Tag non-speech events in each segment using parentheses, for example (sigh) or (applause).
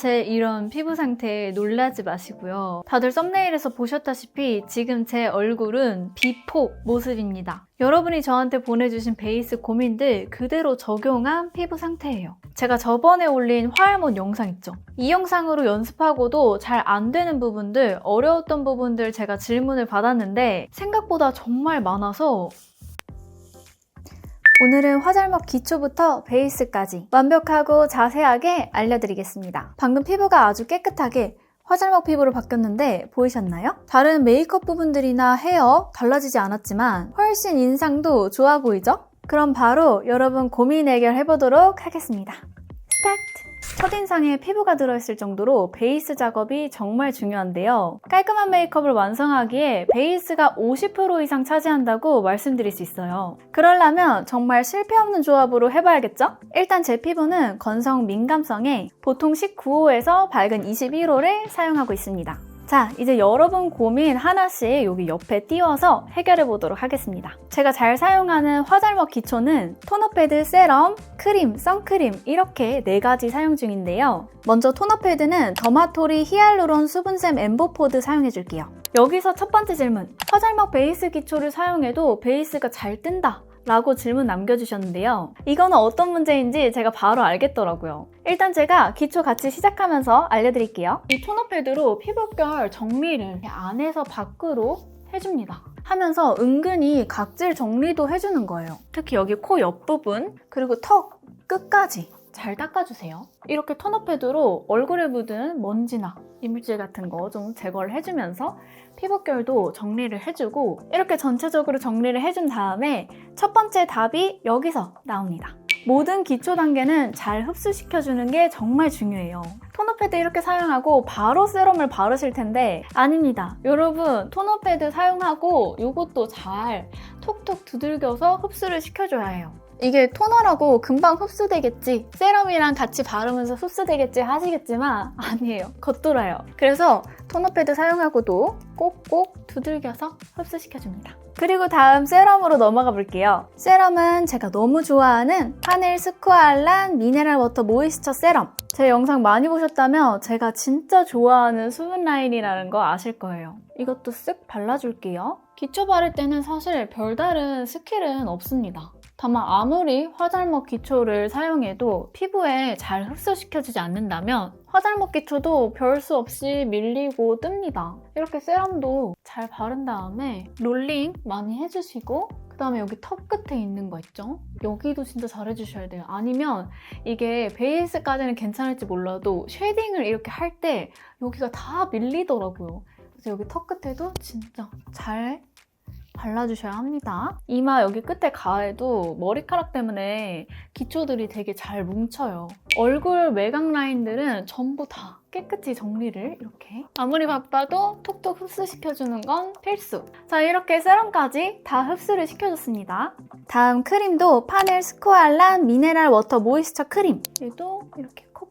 제 이런 피부 상태에 놀라지 마시고요. 다들 썸네일에서 보셨다시피 지금 제 얼굴은 비포 모습입니다. 여러분이 저한테 보내주신 베이스 고민들 그대로 적용한 피부 상태예요. 제가 저번에 올린 화알몬 영상 있죠? 이 영상으로 연습하고도 잘 안 되는 부분들, 어려웠던 부분들 제가 질문을 받았는데 생각보다 정말 많아서 오늘은 화잘먹 기초부터 베이스까지 완벽하고 자세하게 알려드리겠습니다. 방금 피부가 아주 깨끗하게 화잘먹 피부로 바뀌었는데 보이셨나요? 다른 메이크업 부분들이나 헤어 달라지지 않았지만 훨씬 인상도 좋아 보이죠? 그럼 바로 여러분 고민 해결해보도록 하겠습니다. 스타트! 첫인상에 피부가 들어있을 정도로 베이스 작업이 정말 중요한데요. 깔끔한 메이크업을 완성하기에 베이스가 50% 이상 차지한다고 말씀드릴 수 있어요. 그러려면 정말 실패 없는 조합으로 해봐야겠죠? 일단 제 피부는 건성 민감성에 보통 19호에서 밝은 21호를 사용하고 있습니다. 자, 이제 여러분 고민 하나씩 여기 옆에 띄워서 해결해 보도록 하겠습니다. 제가 잘 사용하는 화잘먹 기초는 토너 패드, 세럼, 크림, 선크림 이렇게 네 가지 사용 중인데요. 먼저 토너 패드는 더마토리 히알루론 수분샘 엠보포드 사용해 줄게요. 여기서 첫 번째 질문. 화잘먹 베이스 기초를 사용해도 베이스가 잘 뜬다. 라고 질문 남겨주셨는데요. 이거는 어떤 문제인지 제가 바로 알겠더라고요. 일단 제가 기초 같이 시작하면서 알려드릴게요. 이 토너 패드로 피부결 정리를 안에서 밖으로 해줍니다. 하면서 은근히 각질 정리도 해주는 거예요. 특히 여기 코 옆부분, 그리고 턱 끝까지 잘 닦아주세요. 이렇게 토너 패드로 얼굴에 묻은 먼지나 이물질 같은 거 좀 제거를 해주면서 피부결도 정리를 해주고 이렇게 전체적으로 정리를 해준 다음에 첫 번째 답이 여기서 나옵니다. 모든 기초 단계는 잘 흡수시켜주는 게 정말 중요해요. 토너 패드 이렇게 사용하고 바로 세럼을 바르실 텐데 아닙니다. 여러분 토너 패드 사용하고 이것도 잘 톡톡 두들겨서 흡수를 시켜줘야 해요. 이게 토너라고 금방 흡수되겠지 세럼이랑 같이 바르면서 흡수되겠지 하시겠지만 (laughs) 아니에요. 겉돌아요. 그래서 토너 패드 사용하고도 꼭꼭 두들겨서 흡수시켜줍니다. 그리고 다음 세럼으로 넘어가 볼게요. 세럼은 제가 너무 좋아하는 파넬 스쿠알란 미네랄 워터 모이스처 세럼. 제 영상 많이 보셨다면 제가 진짜 좋아하는 수분 라인이라는 거 아실 거예요. 이것도 쓱 발라줄게요. 기초 바를 때는 사실 별다른 스킬은 없습니다 다만 아무리 화잘먹 기초를 사용해도 피부에 잘 흡수시켜주지 않는다면 화잘먹 기초도 별 수 없이 밀리고 뜹니다. 이렇게 세럼도 잘 바른 다음에 롤링 많이 해주시고 그 다음에 여기 턱 끝에 있는 거 있죠? 여기도 진짜 잘 해주셔야 돼요. 아니면 이게 베이스까지는 괜찮을지 몰라도 쉐딩을 이렇게 할 때 여기가 다 밀리더라고요. 그래서 여기 턱 끝에도 진짜 잘 발라주셔야 합니다. 이마 여기 끝에 가에도 머리카락 때문에 기초들이 되게 잘 뭉쳐요. 얼굴 외곽 라인들은 전부 다 깨끗이 정리를 이렇게 아무리 바빠도 톡톡 흡수시켜주는 건 필수. 자 이렇게 세럼까지 다 흡수를 시켜줬습니다. 다음 크림도 파넬 스코알란 미네랄 워터 모이스처 크림. 얘도 이렇게 콕콕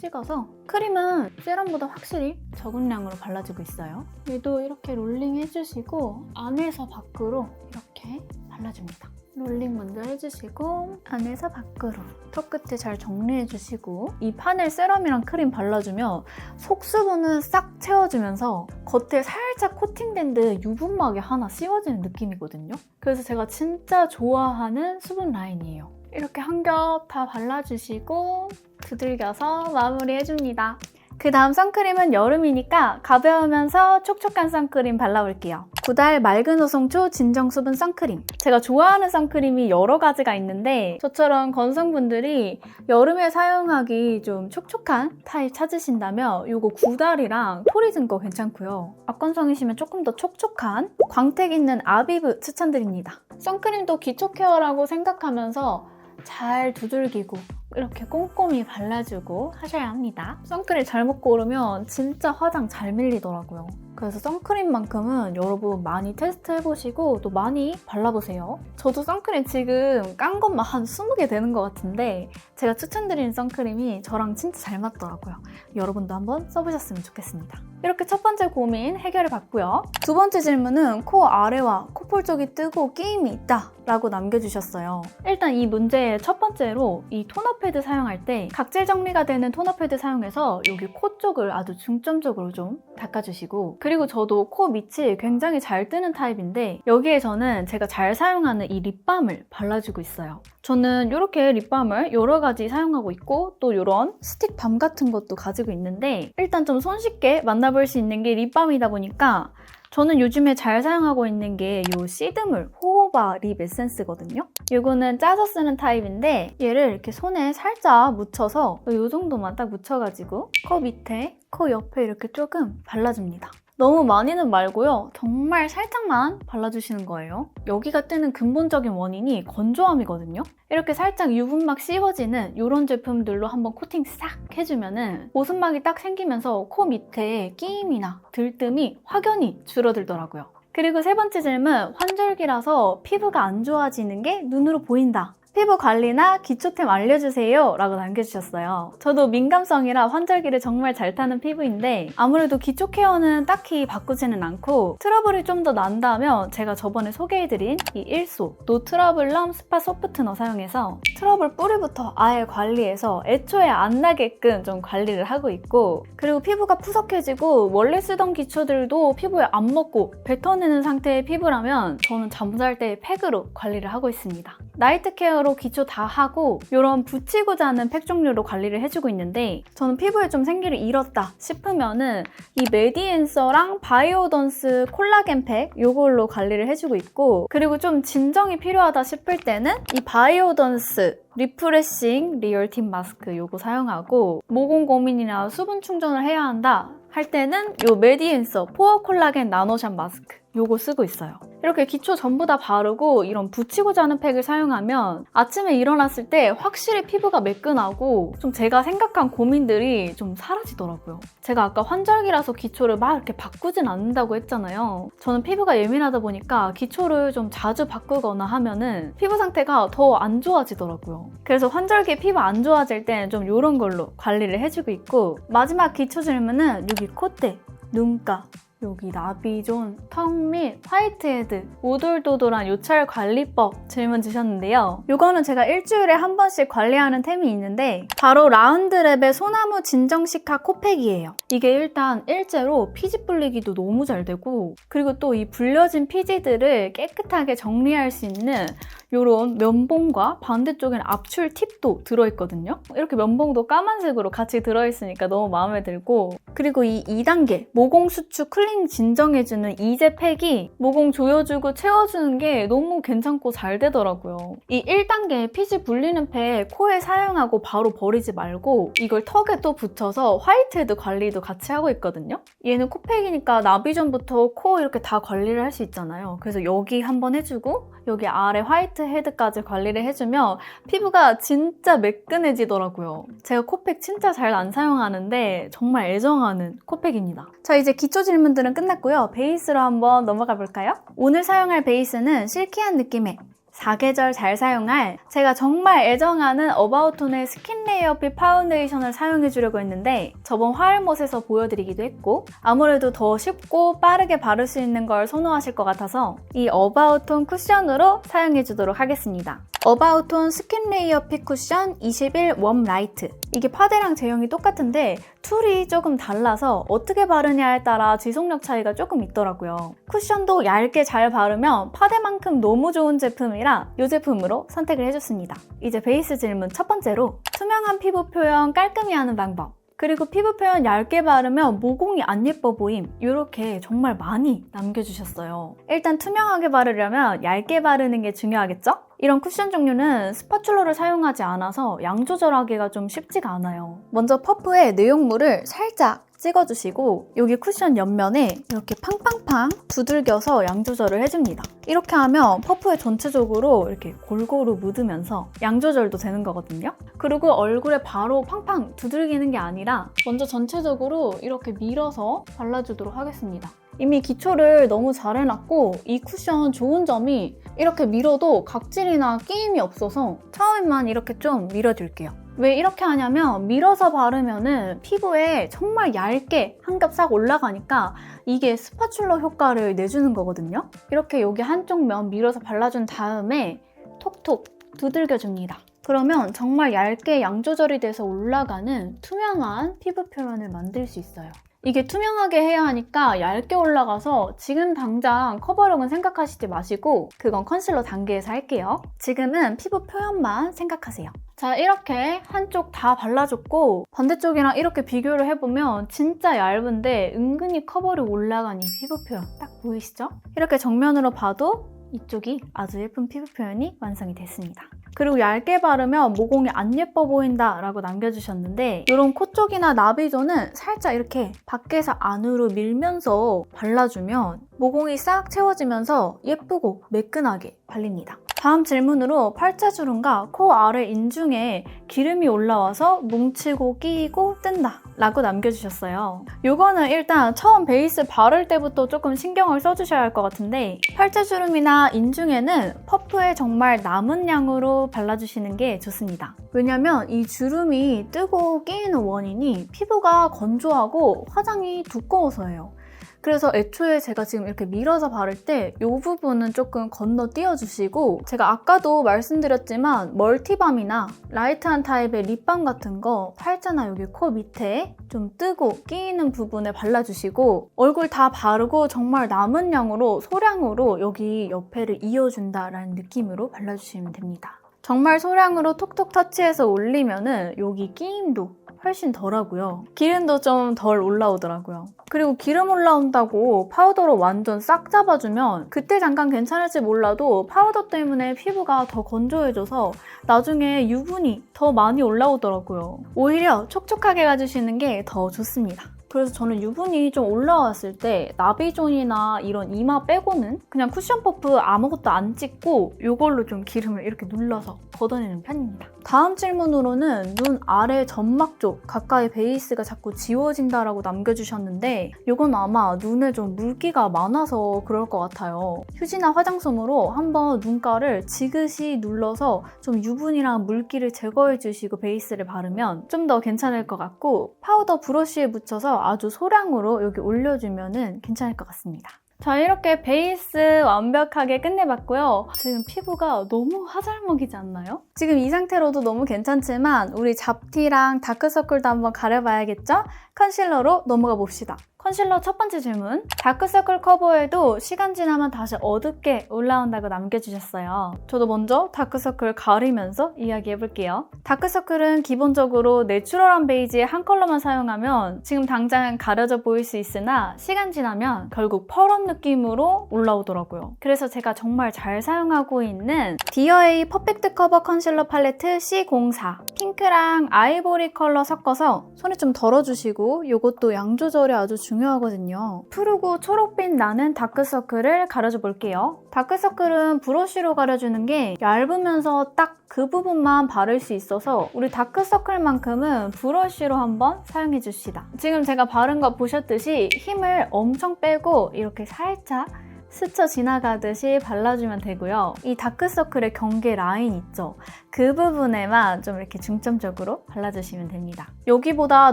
찍어서 크림은 세럼보다 확실히 적은 양으로 발라지고 있어요. 얘도 이렇게 롤링 해주시고 안에서 밖으로 이렇게 발라줍니다. 롤링 먼저 해주시고 안에서 밖으로 턱 끝에 잘 정리해주시고 이 파넬 세럼이랑 크림 발라주면 속수분은 싹 채워주면서 겉에 살짝 코팅된 데 유분막이 하나 씌워지는 느낌이거든요. 그래서 제가 진짜 좋아하는 수분 라인이에요. 이렇게 한 겹 다 발라주시고 두들겨서 마무리해줍니다. 그 다음 선크림은 여름이니까 가벼우면서 촉촉한 선크림 발라볼게요. 구달 맑은 호송초 진정 수분 선크림. 제가 좋아하는 선크림이 여러 가지가 있는데 저처럼 건성분들이 여름에 사용하기 좀 촉촉한 타입 찾으신다면 이거 구달이랑 토리즌 거 괜찮고요. 악건성이시면 조금 더 촉촉한 광택 있는 아비브 추천드립니다. 선크림도 기초 케어라고 생각하면서 잘 두들기고 이렇게 꼼꼼히 발라주고 하셔야 합니다. 선크림 잘못 고르면 진짜 화장 잘 밀리더라고요. 그래서 선크림만큼은 여러분 많이 테스트해보시고 또 많이 발라보세요. 저도 선크림 지금 깐 것만 한 20개 되는 것 같은데 제가 추천드리는 선크림이 저랑 진짜 잘 맞더라고요. 여러분도 한번 써보셨으면 좋겠습니다. 이렇게 첫 번째 고민 해결해 봤고요. 두 번째 질문은 코 아래와 코볼 쪽이 뜨고 끼임이 있다 라고 남겨주셨어요. 일단 이 문제 첫 번째로 이 토너 패드 사용할 때 각질 정리가 되는 토너 패드 사용해서 여기 코 쪽을 아주 중점적으로 좀 닦아주시고 그리고 저도 코 밑이 굉장히 잘 뜨는 타입인데 여기에 저는 제가 잘 사용하는 이 립밤을 발라주고 있어요. 저는 이렇게 립밤을 여러 가지 사용하고 있고 또 이런 스틱 밤 같은 것도 가지고 있는데 일단 좀 손쉽게 만나볼 수 있는 게 립밤이다 보니까 저는 요즘에 잘 사용하고 있는 게 이 시드물 호호바 립 에센스거든요. 이거는 짜서 쓰는 타입인데 얘를 이렇게 손에 살짝 묻혀서 이 정도만 딱 묻혀가지고 코 밑에, 코 옆에 이렇게 조금 발라줍니다. 너무 많이는 말고요. 정말 살짝만 발라주시는 거예요. 여기가 뜨는 근본적인 원인이 건조함이거든요. 이렇게 살짝 유분막 씹어지는 이런 제품들로 한번 코팅 싹 해주면은 모습막이 딱 생기면서 코 밑에 끼임이나 들뜸이 확연히 줄어들더라고요. 그리고 세 번째 질문, 환절기라서 피부가 안 좋아지는 게 눈으로 보인다. 피부 관리나 기초템 알려주세요 라고 남겨주셨어요. 저도 민감성이라 환절기를 정말 잘 타는 피부인데 아무래도 기초 케어는 딱히 바꾸지는 않고 트러블이 좀 더 난다면 제가 저번에 소개해드린 이 1소 노 트러블럼 스파 소프트너 사용해서 트러블 뿌리부터 아예 관리해서 애초에 안 나게끔 좀 관리를 하고 있고 그리고 피부가 푸석해지고 원래 쓰던 기초들도 피부에 안 먹고 뱉어내는 상태의 피부라면 저는 잠잘 때 팩으로 관리를 하고 있습니다. 나이트 케어로 기초 다 하고 이런 붙이고 자는 팩 종류로 관리를 해주고 있는데 저는 피부에 좀 생기를 잃었다 싶으면은 이 메디앤서랑 바이오던스 콜라겐 팩 이걸로 관리를 해주고 있고 그리고 좀 진정이 필요하다 싶을 때는 이 바이오던스 리프레싱 리얼틴 마스크 요거 사용하고 모공 고민이나 수분 충전을 해야 한다 할 때는 요 메디앤서 포어 콜라겐 나노샵 마스크 요거 쓰고 있어요. 이렇게 기초 전부 다 바르고 이런 붙이고 자는 팩을 사용하면 아침에 일어났을 때 확실히 피부가 매끈하고 좀 제가 생각한 고민들이 좀 사라지더라고요. 제가 아까 환절기라서 기초를 막 이렇게 바꾸진 않는다고 했잖아요. 저는 피부가 예민하다 보니까 기초를 좀 자주 바꾸거나 하면은 피부 상태가 더 안 좋아지더라고요. 그래서 환절기에 피부 안 좋아질 때는 좀 이런 걸로 관리를 해주고 있고 마지막 기초 질문은 여기 콧대, 눈가, 여기 나비존, 턱및 화이트헤드, 오돌도돌한 요철 관리법 질문 주셨는데요. 이거는 제가 일주일에 한 번씩 관리하는 템이 있는데 바로 라운드랩의 소나무 진정시카 코팩이에요. 이게 일단 일제로 피지 불리기도 너무 잘 되고 그리고 또 이 불려진 피지들을 깨끗하게 정리할 수 있는 이런 면봉과 반대쪽에는 압출 팁도 들어있거든요. 이렇게 면봉도 까만색으로 같이 들어있으니까 너무 마음에 들고 그리고 이 2단계 모공 수축 클린 진정해주는 이제 팩이 모공 조여주고 채워주는 게 너무 괜찮고 잘 되더라고요. 이 1단계 피지 불리는 팩 코에 사용하고 바로 버리지 말고 이걸 턱에 또 붙여서 화이트헤드 관리도 같이 하고 있거든요. 얘는 코팩이니까 나비 전부터 코 이렇게 다 관리를 할 수 있잖아요. 그래서 여기 한번 해주고 여기 아래 화이트 헤드까지 관리를 해주면 피부가 진짜 매끈해지더라고요. 제가 코팩 진짜 잘 안 사용하는데 정말 애정하는 코팩입니다. 자 이제 기초 질문들은 끝났고요. 베이스로 한번 넘어가 볼까요? 오늘 사용할 베이스는 실키한 느낌의 사계절 잘 사용할 제가 정말 애정하는 어바웃톤의 스킨 레이어 핏 파운데이션을 사용해 주려고 했는데 저번 화알못에서 보여드리기도 했고 아무래도 더 쉽고 빠르게 바를 수 있는 걸 선호하실 것 같아서 이 어바웃톤 쿠션으로 사용해 주도록 하겠습니다. 어바웃톤 스킨 레이어 핏 쿠션 21 웜 라이트 이게 파데랑 제형이 똑같은데 툴이 조금 달라서 어떻게 바르냐에 따라 지속력 차이가 조금 있더라고요. 쿠션도 얇게 잘 바르면 파데만큼 너무 좋은 제품이라 이 제품으로 선택을 해줬습니다. 이제 베이스 질문 첫 번째로 투명한 피부 표현 깔끔히 하는 방법 그리고 피부 표현 얇게 바르면 모공이 안 예뻐 보임 이렇게 정말 많이 남겨주셨어요. 일단 투명하게 바르려면 얇게 바르는 게 중요하겠죠? 이런 쿠션 종류는 스파츌러를 사용하지 않아서 양 조절하기가 좀 쉽지가 않아요. 먼저 퍼프에 내용물을 살짝 찍어주시고 여기 쿠션 옆면에 이렇게 팡팡팡 두들겨서 양 조절을 해줍니다. 이렇게 하면 퍼프에 전체적으로 이렇게 골고루 묻으면서 양 조절도 되는 거거든요. 그리고 얼굴에 바로 팡팡 두들기는 게 아니라 먼저 전체적으로 이렇게 밀어서 발라주도록 하겠습니다. 이미 기초를 너무 잘 해놨고 이 쿠션 좋은 점이 이렇게 밀어도 각질이나 끼임이 없어서 처음에만 이렇게 좀 밀어줄게요. 왜 이렇게 하냐면 밀어서 바르면은 피부에 정말 얇게 한 겹 싹 올라가니까 이게 스파츌러 효과를 내주는 거거든요. 이렇게 여기 한쪽 면 밀어서 발라준 다음에 톡톡 두들겨줍니다. 그러면 정말 얇게 양 조절이 돼서 올라가는 투명한 피부 표현을 만들 수 있어요. 이게 투명하게 해야 하니까 얇게 올라가서 지금 당장 커버력은 생각하시지 마시고 그건 컨실러 단계에서 할게요. 지금은 피부 표현만 생각하세요. 자, 이렇게 한쪽 다 발라줬고 반대쪽이랑 이렇게 비교를 해보면 진짜 얇은데 은근히 커버력 올라간 이 피부 표현 딱 보이시죠? 이렇게 정면으로 봐도 이쪽이 아주 예쁜 피부 표현이 완성이 됐습니다. 그리고 얇게 바르면 모공이 안 예뻐 보인다 라고 남겨주셨는데 이런 코 쪽이나 나비존은 살짝 이렇게 밖에서 안으로 밀면서 발라주면 모공이 싹 채워지면서 예쁘고 매끈하게 발립니다. 다음 질문으로 팔자주름과 코 아래 인중에 기름이 올라와서 뭉치고 끼이고 뜬다 라고 남겨주셨어요. 요거는 일단 처음 베이스 바를 때부터 조금 신경을 써주셔야 할 것 같은데 팔자주름이나 인중에는 퍼프에 정말 남은 양으로 발라주시는 게 좋습니다. 왜냐면 이 주름이 뜨고 끼이는 원인이 피부가 건조하고 화장이 두꺼워서예요. 그래서 애초에 제가 지금 이렇게 밀어서 바를 때 이 부분은 조금 건너뛰어 주시고 제가 아까도 말씀드렸지만 멀티밤이나 라이트한 타입의 립밤 같은 거 팔자나 여기 코 밑에 좀 뜨고 끼이는 부분에 발라주시고 얼굴 다 바르고 정말 남은 양으로 소량으로 여기 옆에를 이어준다라는 느낌으로 발라주시면 됩니다. 정말 소량으로 톡톡 터치해서 올리면은 여기 끼임도 훨씬 덜하고요. 기름도 좀 덜 올라오더라고요. 그리고 기름 올라온다고 파우더로 완전 싹 잡아주면 그때 잠깐 괜찮을지 몰라도 파우더 때문에 피부가 더 건조해져서 나중에 유분이 더 많이 올라오더라고요. 오히려 촉촉하게 가주시는 게 더 좋습니다. 그래서 저는 유분이 좀 올라왔을 때 나비존이나 이런 이마 빼고는 그냥 쿠션 퍼프 아무것도 안 찍고 이걸로 좀 기름을 이렇게 눌러서 걷어내는 편입니다. 다음 질문으로는 눈 아래 점막 쪽 가까이 베이스가 자꾸 지워진다라고 남겨주셨는데 이건 아마 눈에 좀 물기가 많아서 그럴 것 같아요. 휴지나 화장솜으로 한번 눈가를 지그시 눌러서 좀 유분이랑 물기를 제거해 주시고 베이스를 바르면 좀 더 괜찮을 것 같고 파우더 브러쉬에 묻혀서 아주 소량으로 여기 올려주면 괜찮을 것 같습니다. 자 이렇게 베이스 완벽하게 끝내봤고요. 지금 피부가 너무 화잘먹이지 않나요? 지금 이 상태로도 너무 괜찮지만 우리 잡티랑 다크서클도 한번 가려봐야겠죠? 컨실러로 넘어가 봅시다. 컨실러 첫 번째 질문. 다크서클 커버에도 시간 지나면 다시 어둡게 올라온다고 남겨주셨어요. 저도 먼저 다크서클 가리면서 이야기해볼게요. 다크서클은 기본적으로 내추럴한 베이지의 한 컬러만 사용하면 지금 당장은 가려져 보일 수 있으나 시간 지나면 결국 펄한 느낌으로 올라오더라고요. 그래서 제가 정말 잘 사용하고 있는 디어에이 퍼펙트 커버 컨실러 팔레트 C04 핑크랑 아이보리 컬러 섞어서 손에 좀 덜어주시고 이것도 양 조절이 아주 중 요하거든요. 푸르고 초록빛 나는 다크서클을 가려줘 볼게요. 다크서클은 브러쉬로 가려주는 게 얇으면서 딱 그 부분만 바를 수 있어서 우리 다크서클만큼은 브러쉬로 한번 사용해 줍시다. 지금 제가 바른 거 보셨듯이 힘을 엄청 빼고 이렇게 살짝 스쳐 지나가듯이 발라주면 되고요. 이 다크서클의 경계 라인 있죠? 그 부분에만 좀 이렇게 중점적으로 발라주시면 됩니다. 여기보다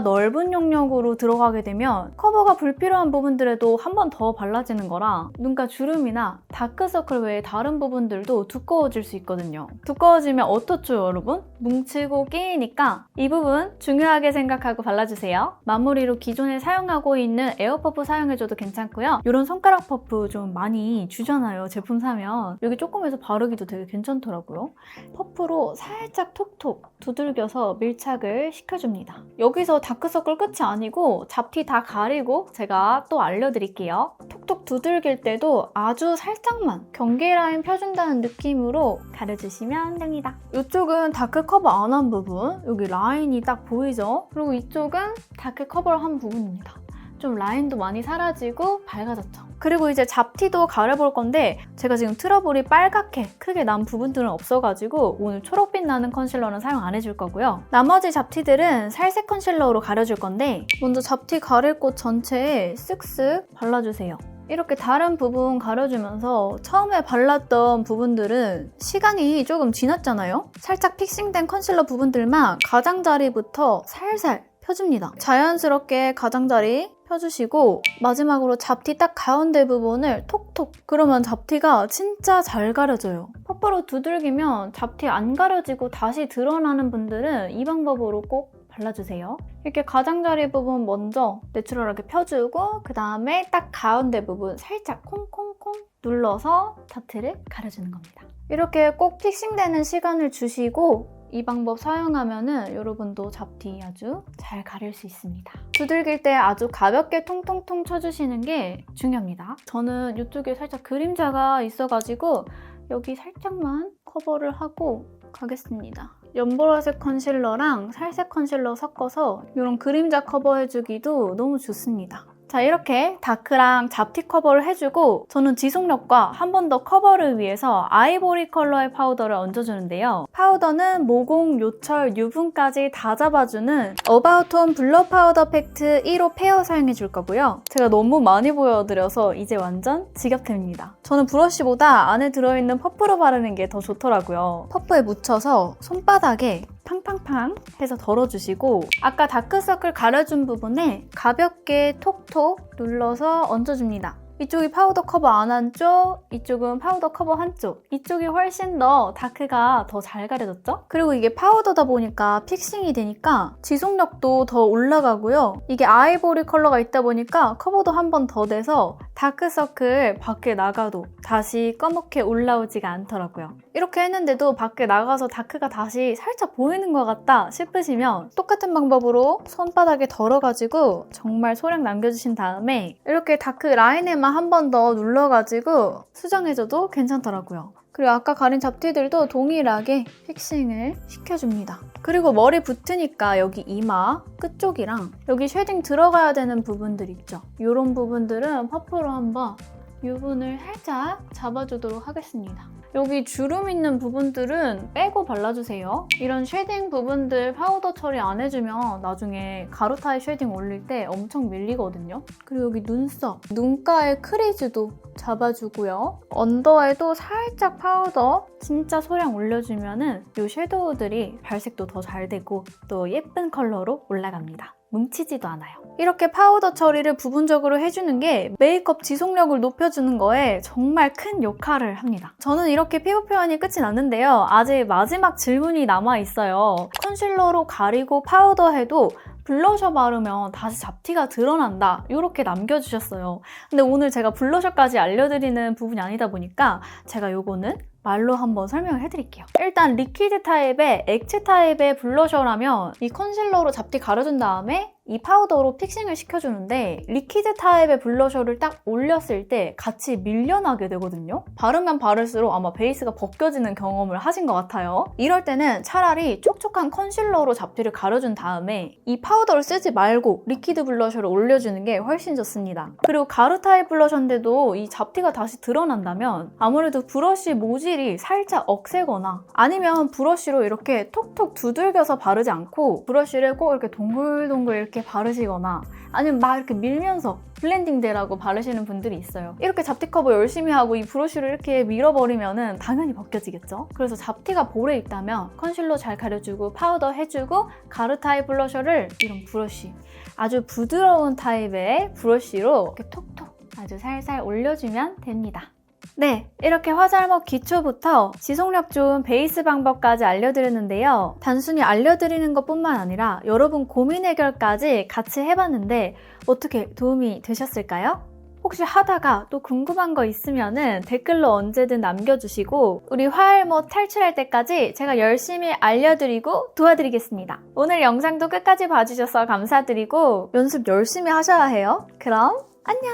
넓은 용력으로 들어가게 되면 커버가 불필요한 부분들에도 한 번 더 발라지는 거라 눈가 주름이나 다크서클 외에 다른 부분들도 두꺼워질 수 있거든요. 두꺼워지면 어떻죠, 여러분? 뭉치고 끼이니까 이 부분 중요하게 생각하고 발라주세요. 마무리로 기존에 사용하고 있는 에어퍼프 사용해줘도 괜찮고요. 이런 손가락 퍼프 좀 많이 많이 주잖아요. 제품 사면. 여기 조금해서 바르기도 되게 괜찮더라고요. 퍼프로 살짝 톡톡 두들겨서 밀착을 시켜줍니다. 여기서 다크서클 끝이 아니고 잡티 다 가리고 제가 또 알려드릴게요. 톡톡 두들길 때도 아주 살짝만 경계 라인 펴준다는 느낌으로 가려주시면 됩니다. 이쪽은 다크 커버 안 한 부분, 여기 라인이 딱 보이죠? 그리고 이쪽은 다크 커버를 한 부분입니다. 좀 라인도 많이 사라지고 밝아졌죠. 그리고 이제 잡티도 가려볼 건데 제가 지금 트러블이 빨갛게 크게 난 부분들은 없어가지고 오늘 초록빛 나는 컨실러는 사용 안 해줄 거고요. 나머지 잡티들은 살색 컨실러로 가려줄 건데 먼저 잡티 가릴 곳 전체에 쓱쓱 발라주세요. 이렇게 다른 부분 가려주면서 처음에 발랐던 부분들은 시간이 조금 지났잖아요? 살짝 픽싱된 컨실러 부분들만 가장자리부터 살살 펴줍니다. 자연스럽게 가장자리 펴주시고 마지막으로 잡티 딱 가운데 부분을 톡톡 그러면 잡티가 진짜 잘 가려져요. 퍼프로 두들기면 잡티 안 가려지고 다시 드러나는 분들은 이 방법으로 꼭 발라주세요. 이렇게 가장자리 부분 먼저 내추럴하게 펴주고 그 다음에 딱 가운데 부분 살짝 콩콩콩 눌러서 잡티를 가려주는 겁니다. 이렇게 꼭 픽싱되는 시간을 주시고 이 방법 사용하면은 여러분도 잡티 아주 잘 가릴 수 있습니다. 두들길 때 아주 가볍게 통통통 쳐주시는 게 중요합니다. 저는 이쪽에 살짝 그림자가 있어가지고 여기 살짝만 커버를 하고 가겠습니다. 연보라색 컨실러랑 살색 컨실러 섞어서 이런 그림자 커버해주기도 너무 좋습니다. 자 이렇게 다크랑 잡티 커버를 해주고 저는 지속력과 한 번 더 커버를 위해서 아이보리 컬러의 파우더를 얹어주는데요. 파우더는 모공, 요철, 유분까지 다 잡아주는 어바웃톤 블러 파우더 팩트 1호 페어 사용해줄 거고요. 제가 너무 많이 보여드려서 이제 완전 지겹됩니다. 저는 브러쉬보다 안에 들어있는 퍼프로 바르는 게 더 좋더라고요. 퍼프에 묻혀서 손바닥에 팡팡팡 해서 덜어주시고 아까 다크서클 가려준 부분에 가볍게 톡톡 눌러서 얹어줍니다. 이쪽이 파우더 커버 안 한 쪽, 이쪽은 파우더 커버 한쪽. 이쪽이 훨씬 더 다크가 더 잘 가려졌죠? 그리고 이게 파우더다 보니까 픽싱이 되니까 지속력도 더 올라가고요. 이게 아이보리 컬러가 있다 보니까 커버도 한 번 더 돼서 다크서클 밖에 나가도 다시 검게 올라오지가 않더라고요. 이렇게 했는데도 밖에 나가서 다크가 다시 살짝 보이는 것 같다 싶으시면 똑같은 방법으로 손바닥에 덜어가지고 정말 소량 남겨주신 다음에 이렇게 다크 라인에만 한 번 더 눌러가지고 수정해줘도 괜찮더라고요. 그리고 아까 가린 잡티들도 동일하게 픽싱을 시켜줍니다. 그리고 머리 붙으니까 여기 이마 끝쪽이랑 여기 쉐딩 들어가야 되는 부분들 있죠. 이런 부분들은 퍼프로 한번 유분을 살짝 잡아주도록 하겠습니다. 여기 주름 있는 부분들은 빼고 발라주세요. 이런 쉐딩 부분들 파우더 처리 안 해주면 나중에 가루 타입 쉐딩 올릴 때 엄청 밀리거든요. 그리고 여기 눈썹, 눈가의 크리즈도 잡아주고요. 언더에도 살짝 파우더 진짜 소량 올려주면 은 이 섀도우들이 발색도 더 잘 되고 또 예쁜 컬러로 올라갑니다. 뭉치지도 않아요. 이렇게 파우더 처리를 부분적으로 해주는 게 메이크업 지속력을 높여주는 거에 정말 큰 역할을 합니다. 저는 이렇게 피부 표현이 끝이 났는데요. 아직 마지막 질문이 남아있어요. 컨실러로 가리고 파우더 해도 블러셔 바르면 다시 잡티가 드러난다 이렇게 남겨주셨어요. 근데 오늘 제가 블러셔까지 알려드리는 부분이 아니다 보니까 제가 요거는 말로 한번 설명을 해드릴게요. 일단 리퀴드 타입의 액체 타입의 블러셔라면 이 컨실러로 잡티 가려준 다음에 이 파우더로 픽싱을 시켜주는데 리퀴드 타입의 블러셔를 딱 올렸을 때 같이 밀려나게 되거든요. 바르면 바를수록 아마 베이스가 벗겨지는 경험을 하신 것 같아요. 이럴 때는 차라리 촉촉한 컨실러로 잡티를 가려준 다음에 이 파우더를 쓰지 말고 리퀴드 블러셔를 올려주는 게 훨씬 좋습니다. 그리고 가루 타입 블러셔인데도 이 잡티가 다시 드러난다면 아무래도 브러쉬 모 질이 살짝 억세거나 아니면 브러쉬로 이렇게 톡톡 두들겨서 바르지 않고 브러쉬를 꼭 이렇게 동글동글 이렇게 바르시거나 아니면 막 이렇게 밀면서 블렌딩 되라고 바르시는 분들이 있어요. 이렇게 잡티 커버 열심히 하고 이 브러쉬를 이렇게 밀어버리면은 당연히 벗겨지겠죠? 그래서 잡티가 볼에 있다면 컨실러 잘 가려주고 파우더 해주고 가루 타입 블러셔를 이런 브러쉬 아주 부드러운 타입의 브러쉬로 이렇게 톡톡 아주 살살 올려주면 됩니다. 네, 이렇게 화잘먹 기초부터 지속력 좋은 베이스 방법까지 알려드렸는데요. 단순히 알려드리는 것 뿐만 아니라 여러분 고민 해결까지 같이 해봤는데 어떻게 도움이 되셨을까요? 혹시 하다가 또 궁금한 거 있으면은 댓글로 언제든 남겨주시고 우리 화알못 탈출할 때까지 제가 열심히 알려드리고 도와드리겠습니다. 오늘 영상도 끝까지 봐주셔서 감사드리고 연습 열심히 하셔야 해요. 그럼 안녕!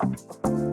Thank you.